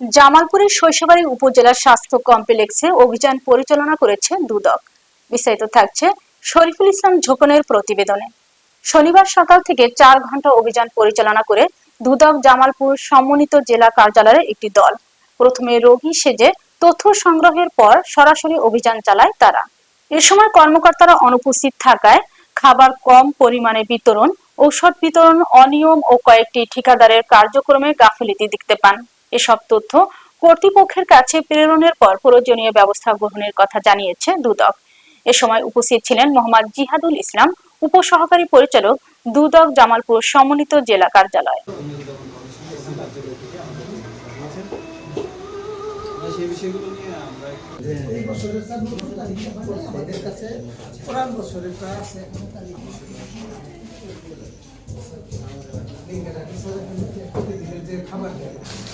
জামালপুরের শৈশবাড়ি উপজেলার স্বাস্থ্য কমপ্লেক্সে অভিযান পরিচালনা করেছে দুদক। বিস্তারিত থাকছে শরীফুল ইসলাম ঝোকনের প্রতিবেদনে। শনিবার সকাল থেকে চার ঘণ্টা অভিযান পরিচালনা করে দুদক জামালপুর সমন্বিত জেলা কার্যালয়ের একটি দল। প্রথমে রোগী সেজে তথ্য সংগ্রহের পর সরাসরি অভিযান চালায় তারা। এ সময় কর্মকর্তারা অনুপস্থিত থাকায় খাবার কম পরিমাণে বিতরণ, ঔষধ বিতরণ, অনিয়ম ও কয়েকটি ঠিকাদারের কার্যক্রমে গাফিলতি দেখতে পান। এসব তথ্য কর্তৃপক্ষের কাছে প্রেরণের পর প্রয়োজনীয় ব্যবস্থা গ্রহণের কথা জানিয়েছে দুদক। এ সময় উপস্থিত ছিলেন মোহাম্মদ জিহাদুল ইসলাম, উপসহকারী পরিচালক দুদক জামালপুর সমন্বিত জেলা কার্যালয়। খাবার দেয়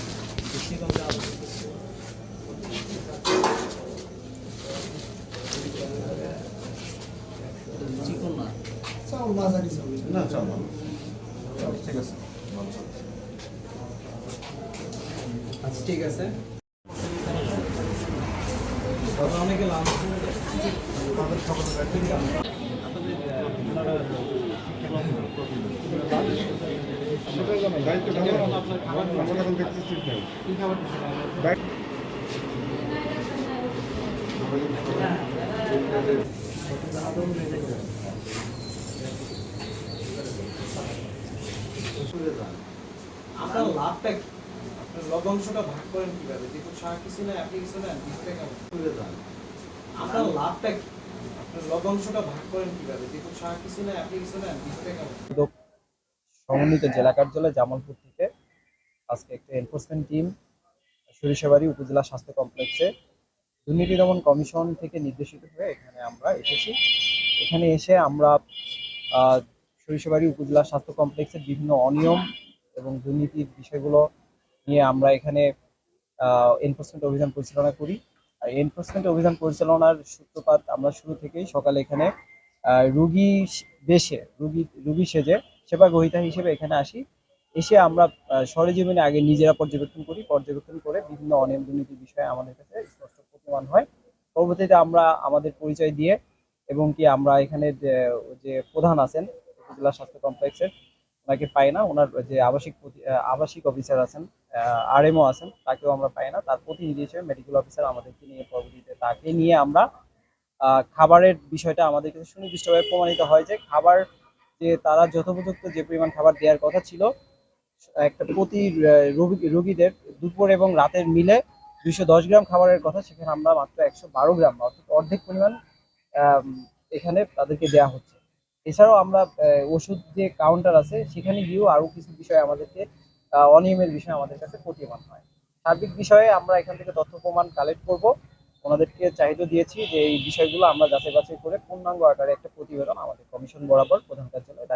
না চল ঠিক আছে। আচ্ছা ঠিক আছে। অনেকে লাভ আমরা এখন আপনার লাভটা কি? আপনার লভ্যাংশটা ভাগ করেন কীভাবে? দেখুন সারা কিছু নেই আপনি কিছু নেন বিশ টাকা তুলে দেন আপনার লাভটা কি? আপনার লভ্যাংশটা ভাগ করেন কীভাবে? দেখুন সারা কিছু নেই আপনি কিছু নেন বিশ টাকা সমন্বিত জেলা কার্যালয় জামালপুর থেকে আজকে একটা এনফোর্সমেন্ট টিম সরিষাবাড়ি উপজেলা স্বাস্থ্য কমপ্লেক্সে দুর্নীতি দমন কমিশন থেকে নির্দেশিত হয়ে এখানে আমরা এসেছি। এখানে এসে আমরা আহ, সরিষাবাড়ি উপজেলা স্বাস্থ্য কমপ্লেক্সের বিভিন্ন অনিয়ম এবং দুর্নীতির বিষয়গুলো নিয়ে আমরা এখানে এনফোর্সমেন্ট অভিযান পরিচালনা করি। আর এনফোর্সমেন্ট অভিযান পরিচালনার সূত্রপাত আমরা শুরু থেকেই সকালে এখানে রুগী বেশে, রুগী রুগী সেজে, সেবা গ্রহীতা হিসেবে এখানে আসি। এসে আমরা সরেজমিনে আগে নিজেরা পর্যবেক্ষণ করি। পর্যবেক্ষণ করে বিভিন্ন অনিয়ম দুর্নীতির বিষয়ে আমাদের কাছে স্পষ্ট প্রতিমান হয়। পরবর্তীতে আমরা আমাদের পরিচয় দিয়ে এবং কি আমরা এখানে যে প্রধান আছেন উপজেলা স্বাস্থ্য কমপ্লেক্সের। ওনাকে পাই না, ওনার যে আবাসিক আবাসিক অফিসার আছেন আরএমও আছেন, তাকেও আমরা পাই না। তার প্রতিনিধি হিসেবে মেডিকেল অফিসার আমাদেরকে নিয়ে পরবর্তীতে তাকে নিয়ে আমরা খাবারের বিষয়টা আমাদের কাছে সুনির্দিষ্টভাবে প্রমাণিত হয় যে খাবার যে তারা যথোপযুক্ত যে পরিমাণ খাবার দেওয়ার কথা ছিল, একটা প্রতি রোগীদের দুপুর এবং রাতের মিলে দুইশো দশ গ্রাম খাবারের কথা, সেখানে আমরা মাত্র একশো বারো গ্রাম অর্থাৎ অর্ধেক পরিমাণ এখানে তাদেরকে দেওয়া হচ্ছে। এছাড়াও আমরা ওষুধ যে কাউন্টার আছে, সেখানে গিয়েও আরও কিছু বিষয় আমাদেরকে অনিয়মের বিষয় আমাদের কাছে প্রতীয়মান হয়। সার্বিক বিষয়ে আমরা এখান থেকে তথ্য প্রমাণ কালেক্ট করব। ওনাদেরকে চাহিদা দিয়েছি যে এই বিষয়গুলো আমরা যাচাই বাছাই করে পূর্ণাঙ্গ আকারে একটা প্রতিবেদন আমাদের কমিশন বরাবর প্রধান কার্যালয়ে